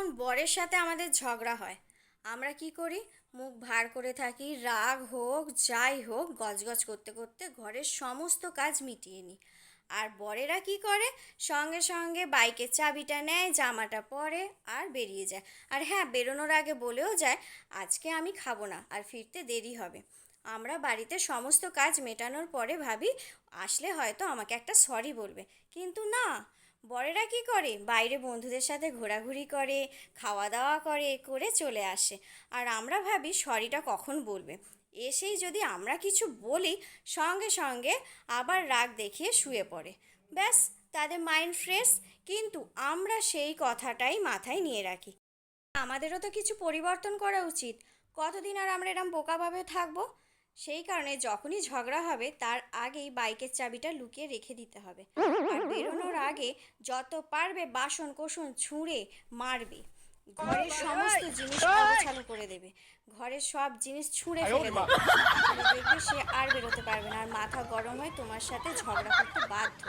যখন বরের সাথে আমাদের ঝগড়া হয়। আমরা কি করি? মুখ ভার করে থাকি, রাগ হোক, যাই হোক, গজগজ করতে করতে ঘরের সমস্ত কাজ মিটিয়ে নিই। আর বরেরা কি করে? সঙ্গে সঙ্গে বাইকের চাবিটা নেয়, জামাটা পরে আর বেরিয়ে যায়। আর হ্যাঁ বেরোনোর আগে বলেও যায়, আজকে আমি খাব না আর ফিরতে দেরি হবে। আমরা বাড়িতে সমস্ত কাজ মেটানোর পরে ভাবি, আসলে হয়তো আমাকে একটা সরি বলবে। কিন্তু না বরেরা কি করে? বাইরে বন্ধুদের সাথে ঘোরাঘুরি করে খাওয়া দাওয়া করে করে চলে আসে। আর আমরা ভাবি, সরিটা কখন বলবে? এসেই যদি আমরা কিছু বলি, সঙ্গে সঙ্গে আবার রাগ দেখিয়ে শুয়ে পড়ে। ব্যাস, তাদের মাইন্ড ফ্রেশ কিন্তু আমরা সেই কথাটাই মাথায় নিয়ে রাখি। আমাদেরও তো কিছু পরিবর্তন করা উচিত। কতদিন আর আমরা এরম বোকাভাবে থাকব? সেই কারণে যখনই ঝগড়া হবে তার আগেই বাইকের চাবিটা লুকিয়ে রেখে দিতে হবে। আর বেরোনোর আগে যত পারবে বাসন কোসন ছুঁড়ে মারবে। ঘরের সমস্ত জিনিস অগোছালো করে দেবে। ঘরের সব জিনিস ছুঁড়ে ফেলে দেবে। দেখবে সে আর বেরোতে পারবে না। আর মাথা গরম হয়ে তোমার সাথে ঝগড়া করতে বাধ্য।